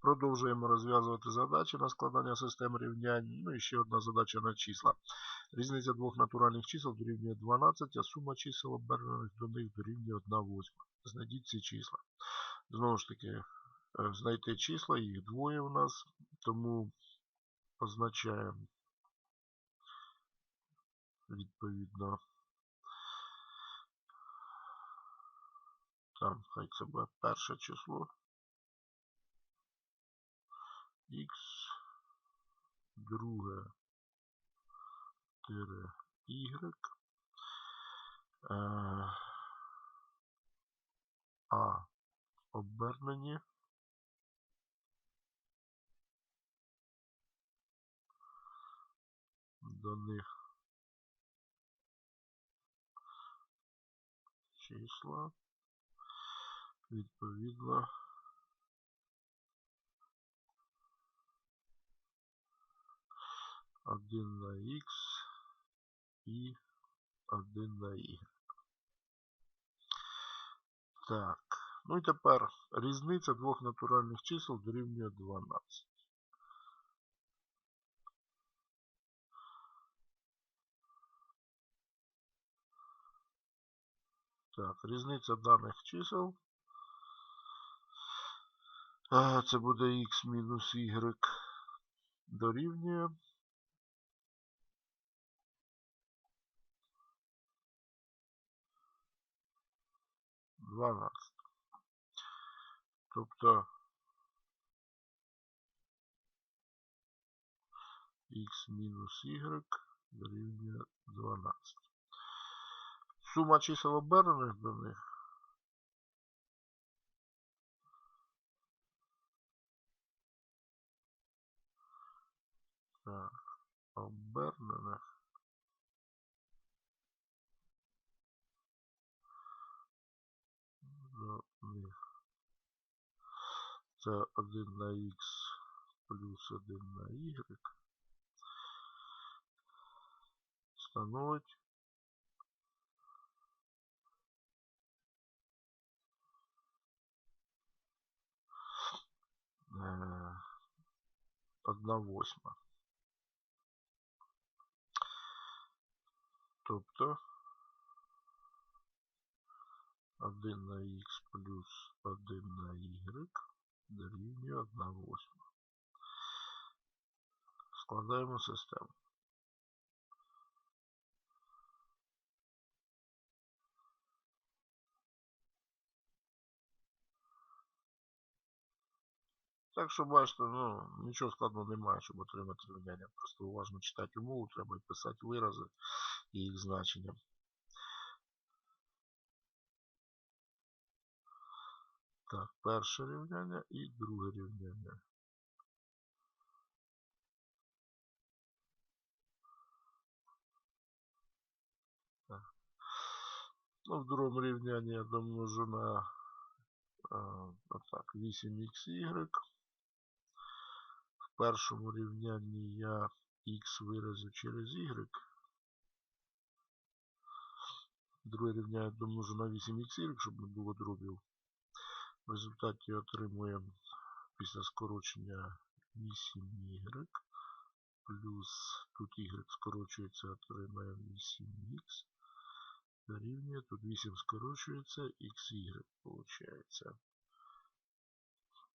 Продовжуємо розв'язувати задачі на складання систем рівнянь. Ну і ще одна задача на числа. Різниця двох натуральних чисел дорівнює 12, а сума чисел обернених до них дорівнює 1 восьма. Знайдіть ці числа. Знову ж таки, е, знайти числа, їх двоє у нас, тому позначаємо відповідно. Там хай це буде перше число. X, друге тире Y, е, А обернені до них числа. Відповідно один на X і один на Y. Так, ну і тепер різниця двох натуральних чисел дорівнює 12. Так, різниця даних чисел. Це буде x мінус y дорівнює. Дванадцять. Тобто x мінус y дорівнює 12. Сума чисел обернених до них Так, обернених до них. Це 1 на х плюс 1 на y становить. Е, одна восьма. Тобто 1 на х плюс 1 на y дорівнює 1 восьма. Складаємо систему. Так що бачите, ну, нічого складного немає, щоб отримати рівняння. Просто уважно читати умову, треба і писати вирази і їх значення. Так, перше рівняння і друге рівняння. Так. Ну, в другому рівнянні я домножу на а, так, 8xy. В першому рівнянні я x виразю через y. Друге рівняння домножу на 8xy, щоб не було дробів. В результаті отримуємо після скорочення 8y плюс тут y скорочується, отримаємо 8х. Дорівнює, тут 8 скорочується, xy виходить.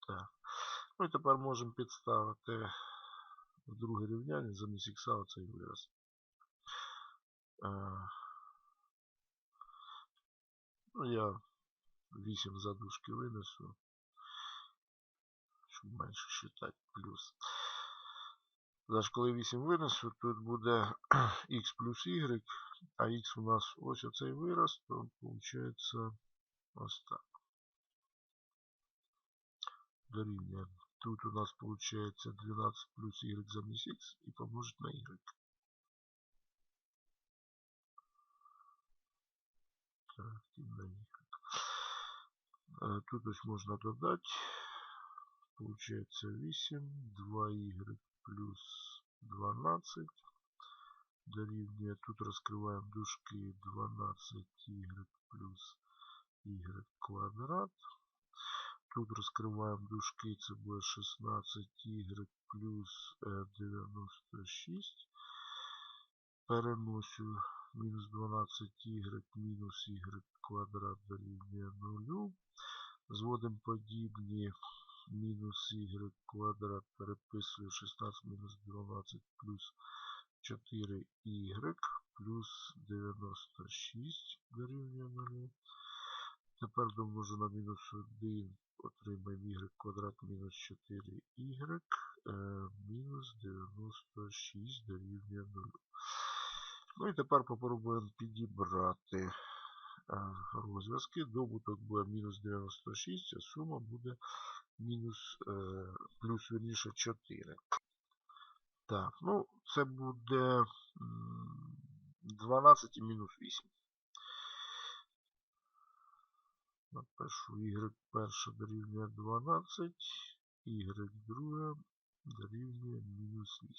Так. Ну і тепер можемо підставити в друге рівняння замість х оцей вираз. Ну, я 8 задушки винесу, щоб менше считати плюс. Значить, коли 8 винесу, тут буде x плюс y, а x у нас ось оцей вираз, то виходить ось так. Дорівнює. Тут у нас получается 12 плюс y замість x і помножить на y. Так, і на y. Тут ось можна додати. Получается 8, 2y плюс 12. Дорівнює. Тут розкриваємо дужки 12y плюс y квадрат. Тут розкриваємо дужки, це буде 16y плюс е, 96. Переносю мінус 12y мінус y квадрат дорівнює 0. Зводимо подібні мінус y квадрат переписую 16 мінус 12 плюс 4y плюс 96 дорівнює 0. Тепер домножу на мінус 1, отримаємо y квадрат мінус 4y е, мінус 96 дорівнює 0. Ну і тепер попробуємо підібрати розв'язки. Добуток буде мінус 96, а сума буде мінус е, плюс вірніше 4. Так, ну це буде 12 і мінус 8. Напишу y перше дорівнює 12, y друге дорівнює мінус 8.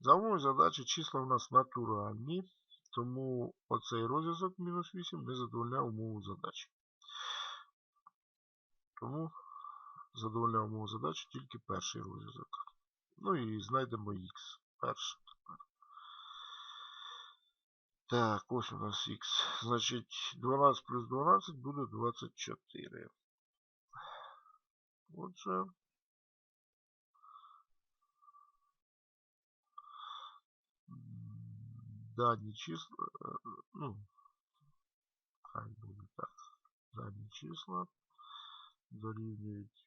За умовою задачі числа у нас натуральні, тому оцей розв'язок мінус 8 не задовольняє умову задачі. Тому задовольняє умову задачі тільки перший розв'язок. Ну і знайдемо х. Перше тепер. Так, ось у нас х. Значить, 12 плюс 12 буде 24. Отже, дані числа, е, ну, хай буде так. Дані числа дорівнюють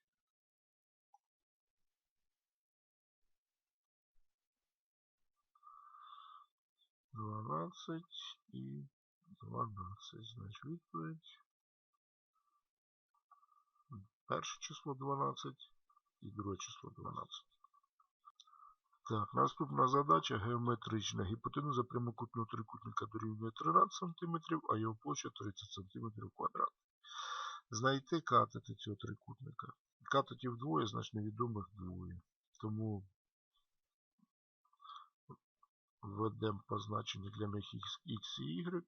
12 і 12. Значить відповідь. Перше число 12 і друге число 12. Так, наступна задача геометрична. Гіпотенуза прямокутного трикутника дорівнює 13 см, а його площа 30 см квадрат. Знайти катети цього трикутника. Катетів двоє, значить невідомих двоє. Тому введемо позначення для них x і y.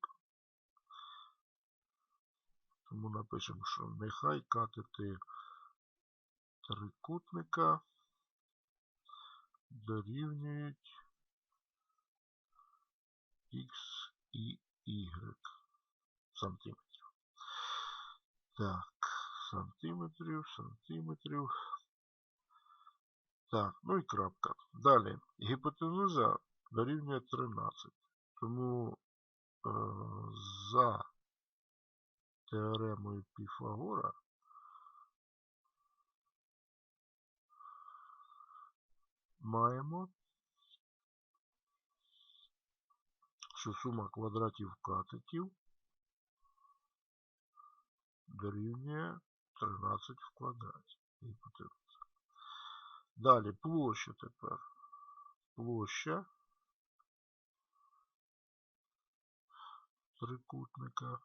Тому напишемо, що нехай катети трикутника дорівнюють x і y сантиметрів. Так, сантиметрів, сантиметрів. Так, ну і крапка. Далі. Гіпотенуза дорівнює 13. Тому е, за теоремою Піфагора маємо, що сума квадратів катетів дорівнює 13 в квадраті. Далі площа тепер. Площа трикутника.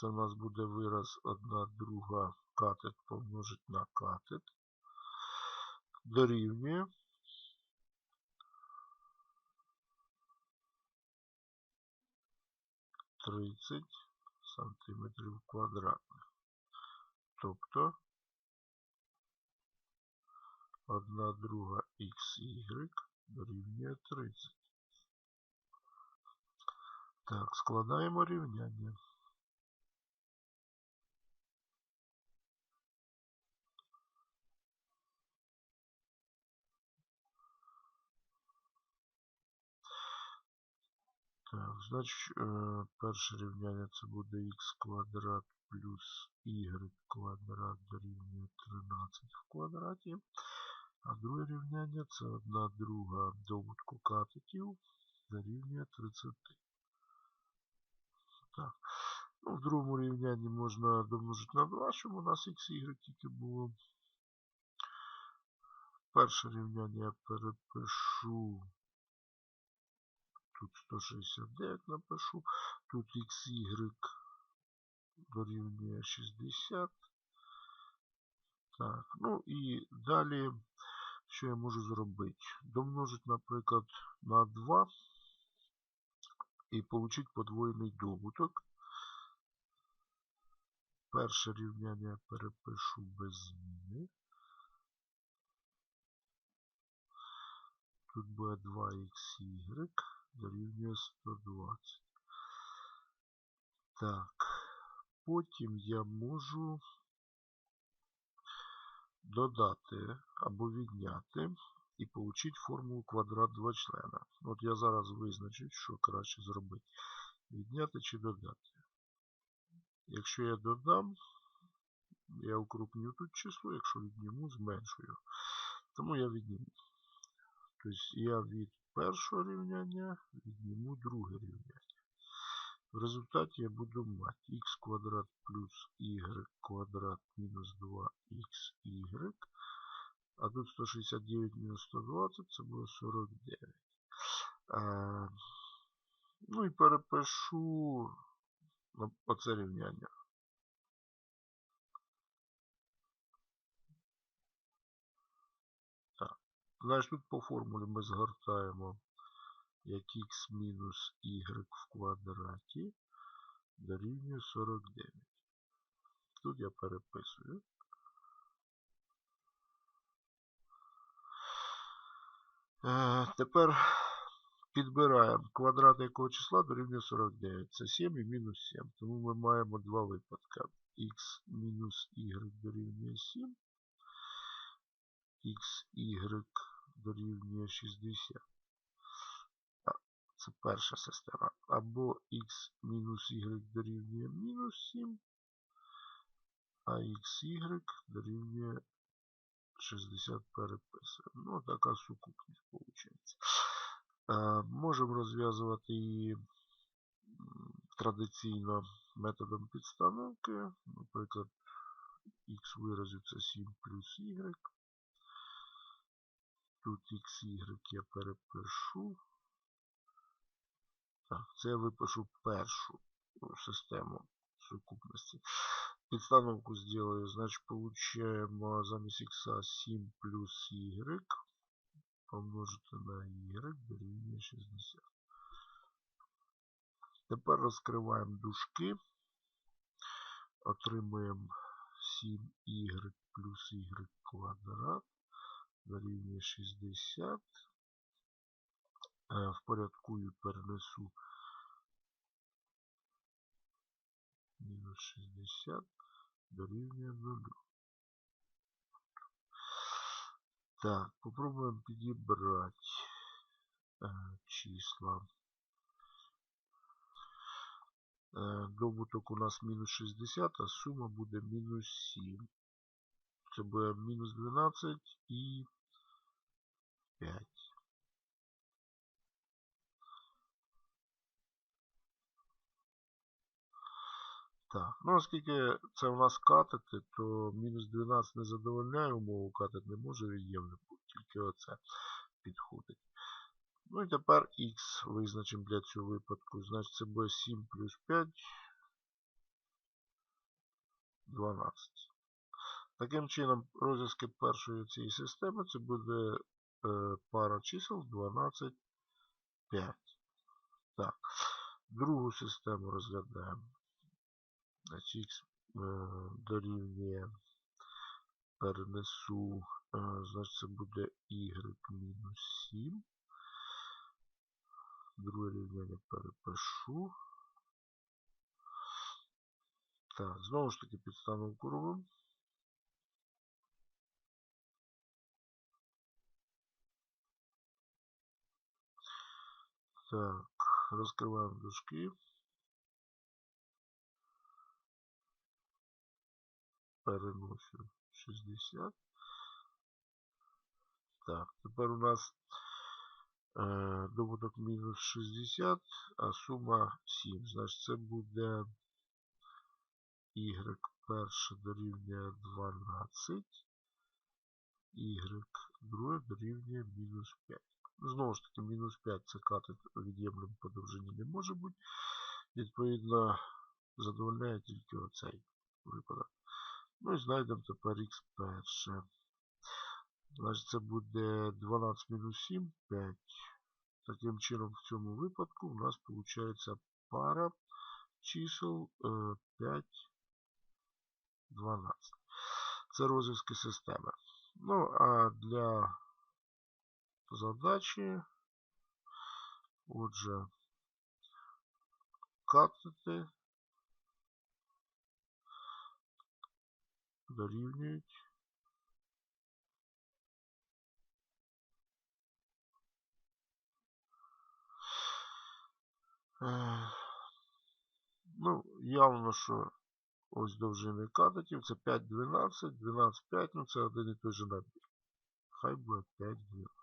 Це у нас буде вираз 1 друга катет помножить на катет. Дорівнює. Тридцять сантиметрів квадратних. Тобто 1 друга xy дорівнює 30. Так, складаємо рівняння. Так, значить, е, перше рівняння це буде х квадрат плюс y квадрат дорівнює 13 в квадраті. А друге рівняння це 1 друга добутку катетів дорівнює 30. Так. Ну, в другому рівнянні можна домножити на 2, щоб у нас x y тільки було. Перше рівняння я перепишу. Тут 169 напишу. Тут xy дорівнює 60. Так, ну і далі, що я можу зробити? Домножити, наприклад, на 2 і отримати подвоєний добуток. перше рівняння я перепишу без зміни. Тут буде 2xy дорівнює 120. Так. Потім я можу додати або відняти і отримати формулу квадрат двочлена. От я зараз визначу, що краще зробити. Відняти чи додати. Якщо я додам, я укрупню тут число, якщо відніму, зменшую. Тому я відніму. Тобто я від першого рівняння відніму друге рівняння. В результаті я буду мати х квадрат плюс y квадрат мінус 2xy. А тут 169 мінус 120 це буде 49. Ну і перепишу оце рівняння. Так. Значить, тут по формулі ми згортаємо як х мінус y в квадраті дорівнює 49. Тут я переписую. Е, тепер підбираємо квадрат якого числа дорівнює 49. Це 7 і мінус 7. Тому ми маємо два випадки. х мінус y дорівнює 7. xy дорівнює 60. Це перша система. Або x мінус y дорівнює мінус 7, а xy дорівнює 60 переписуємо. Ну, така сукупність виходить. Можемо розв'язувати її традиційно методом підстановки. Наприклад, x виразиться 7 плюс y. Тут xy я перепишу. Так, це я випишу першу систему сукупності. Підстановку зроблю, значить, получаємо замість х 7 плюс y помножити на y дорівнює 60. Тепер розкриваємо дужки. Отримуємо 7y плюс y квадрат дорівнює 60. Впорядкую, перенесу мінус 60 дорівнює 0. Так, попробуємо підібрати е, числа. Е, добуток у нас мінус 60, а сума буде мінус 7. Це буде мінус 12 і 5. Так, ну оскільки це у нас катети, то мінус 12 не задовольняє умову, катет не може від'ємним бути, тільки оце підходить. Ну і тепер х визначимо для цього випадку. Значить це буде 7 плюс 5, 12. Таким чином, розв'язки першої цієї системи це буде пара чисел 12, 5. Так, другу систему розглядаємо. Значить, х е, дорівнює перенесу, е, значить це буде y мінус 7. Друге рівняння перепишу. Так, знову ж таки підстановку робимо. Так, розкриваємо дужки. переносю 60. Так, тепер у нас е, добуток мінус 60, а сума 7. Значить, це буде y перше дорівнює 12, y друге дорівнює мінус 5. Знову ж таки, мінус 5 це катет від'ємним по довжині не може бути. Відповідно, задовольняє тільки оцей випадок. Ну і знайдемо тепер х перше. Значить, це буде 12 мінус 7, 5. Таким чином, в цьому випадку у нас виходить пара чисел 5, 12. Це розв'язки системи. Ну, а для задачі, отже, катети дорівнюють Ну, явно, що ось довжини катетів це 5, 12, 12, 5, ну це один і той же набір. Хай буде 5, 12.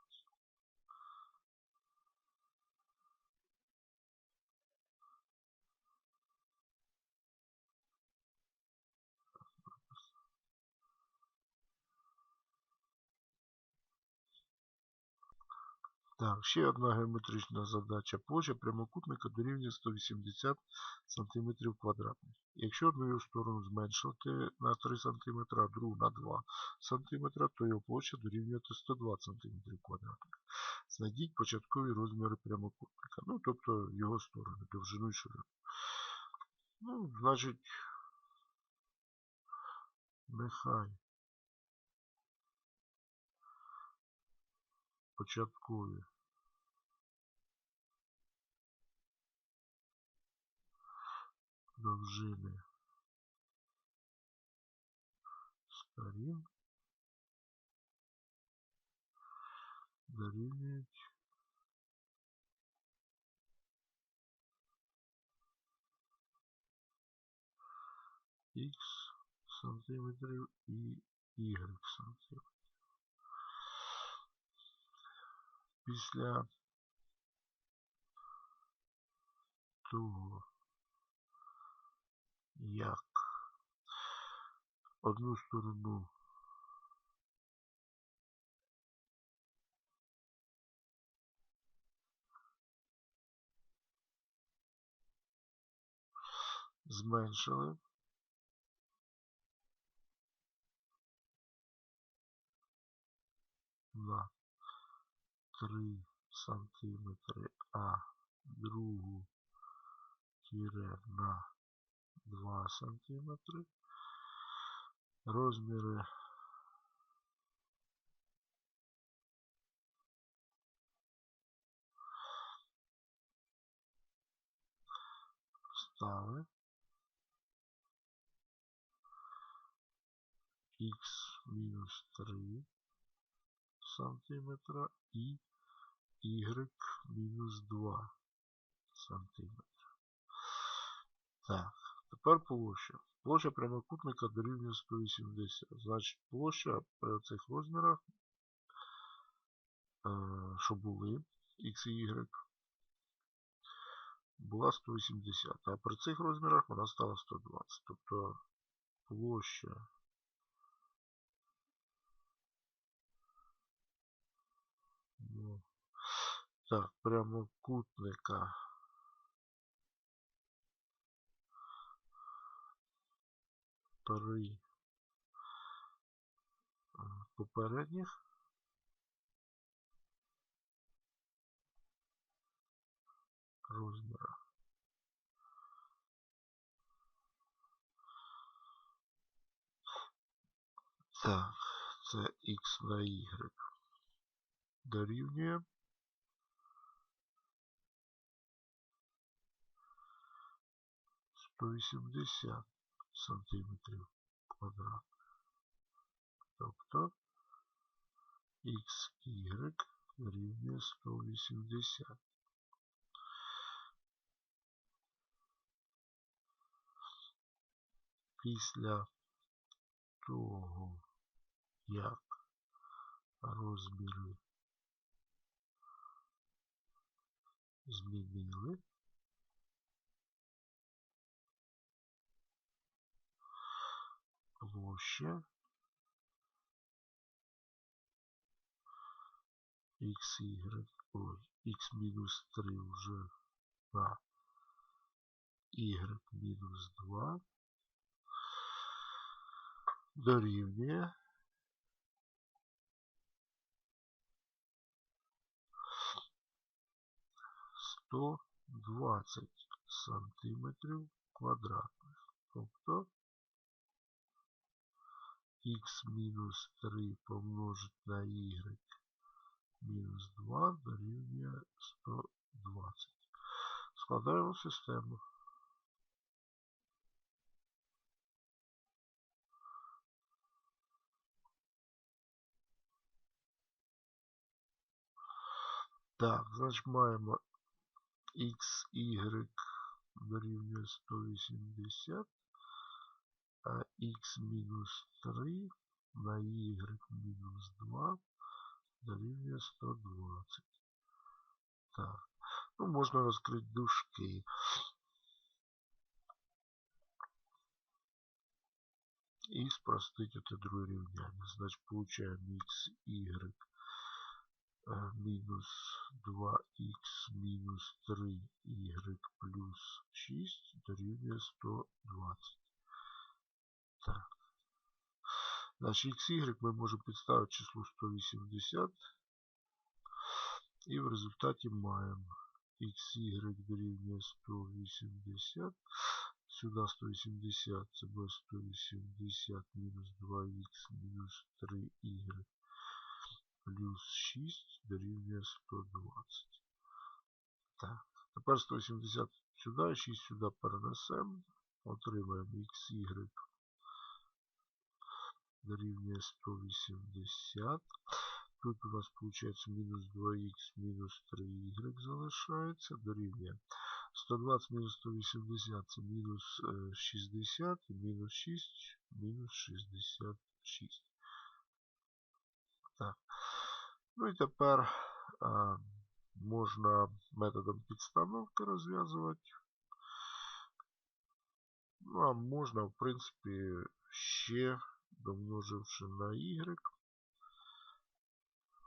Так, ще одна геометрична задача. Площа прямокутника дорівнює 180 см квадратних. Якщо одну сторону зменшити на 3 см, а другу на 2 см, то його площа дорівнює 120 см квадратних. Знайдіть початкові розміри прямокутника. Ну, тобто його сторони, довжину і ширину. Ну, значить, нехай початкові довжини сторін дорівнюють x сантиметрів і y сантиметрів. Після того, як одну сторону. Зменшили, на 3 сантиметри, а другу тире на 2 сантиметри. Розміри стави x мінус 3 сантиметра і y мінус 2 сантиметра. Так, тепер площа. Площа прямокутника дорівнює 180. Значить, площа при цих розмірах, е, що були x і y, була 180. А при цих розмірах вона стала 120. Тобто площа ну, так, прямокутника е, попередніх розмірах. Так, це x на y дорівнює. Сто вісімдесят сантиметрів квадратних. Тобто x y дорівнює 180. Після того, як розміри змінили, площа x, y, ой, x мінус 3 вже на y мінус 2 дорівнює. 120 сантиметрів квадратних. Тобто х мінус 3 помножити на y мінус 2 дорівнює 120. Складаємо систему. Так, значить маємо xy дорівнює 180, а x мінус 3 на y мінус 2 дорівнює 120. Так, ну можна розкрити дужки. І спростити це друге рівняння. Значить, получаємо xy е, мінус 2х мінус 3y плюс 6 дорівнює 120. Так. Значить, xy ми можемо підставити число 180. І в результаті маємо xy дорівнює 180. Сюди 180, це буде 180 мінус 2х мінус 3y плюс 6 дорівнює 120. Так, тепер 180 сюди, 6 сюди перенесемо. Отримаємо xy дорівнює 180. Тут у нас виходить мінус 2х мінус 3y залишається, дорівнює 120 мінус 180 це мінус 60 і мінус 6 мінус 66. Так. Ну і тепер а, можна методом підстановки розв'язувати. Ну, а можна, в принципі, ще домноживши на y,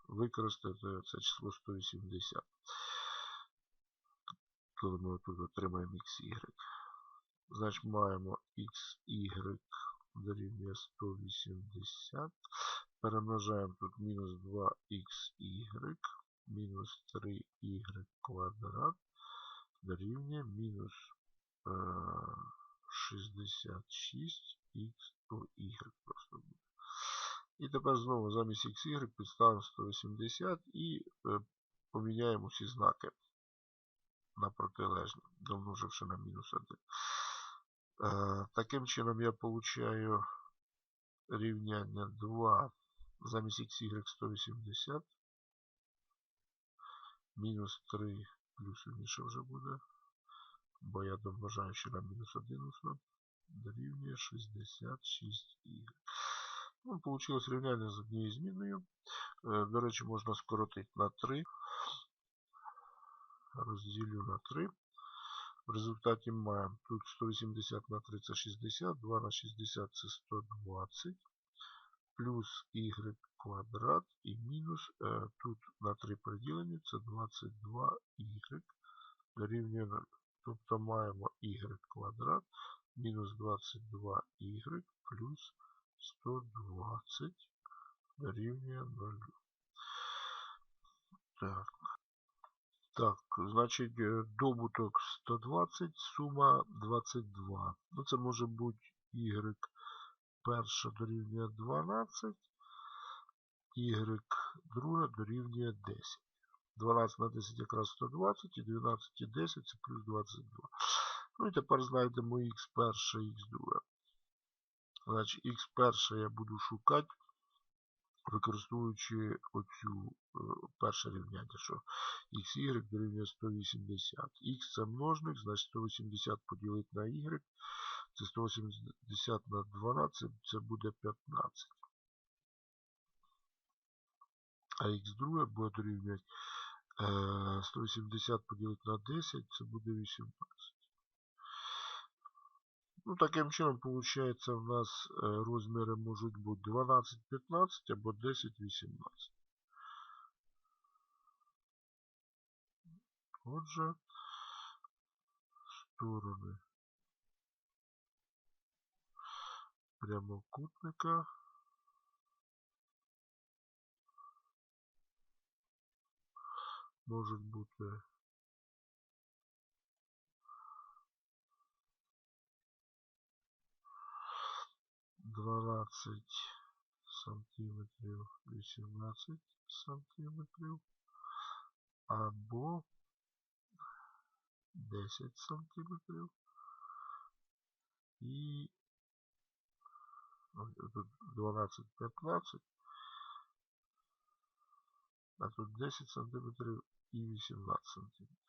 використати це число 180. Коли ми тут отримаємо xy. Значить маємо xy дорівнює 180. Перемножаємо тут мінус 2xy, мінус 3y квадрат дорівнює мінус 66 x по y просто буде. І тепер знову замість xy підставимо 180 і е, поміняємо всі знаки на протилежні, домноживши на мінус 1. Е, таким чином я получаю рівняння 2 замість xy 180. Мінус 3 плюс інше вже буде. Бо я домножаю ще на мінус 1 усно. Дорівнює 66 y. Ну, Получилось рівняння з однією зміною. Е, до речі, можна скоротити на 3. Розділю на 3. В результаті маємо тут 180 на 3 це 60, 2 на 60 це 120, плюс y квадрат і мінус, е, тут на 3 приділені це 22y дорівнює 0. Тобто маємо y квадрат мінус 22y плюс 120 дорівнює 0. Так. Так, значить, добуток 120, сума 22. Ну, це може бути y перша дорівнює 12, y друга дорівнює 10. 12 на 10 якраз 120 і 12 і 10 це плюс 22. Ну і тепер знайдемо х перше, х друге. Значить, х перше я буду шукати, використовуючи оцю е, перше рівняння, що xy дорівнює 180. Х це множник, значить 180 поділити на y. Це 180 на 12, це буде 15. А х друге буде дорівнювати 180 поділити на 10, це буде 18. Ну, таким чином, виходить, у нас розміри можуть бути 12, 15 або 10, 18. Отже, сторони прямокутника можуть бути дванадцять сантиметрів 18 сантиметрів або 10 сантиметрів і ось тут 12 15 а тут 10 сантиметрів і 18 сантиметрів.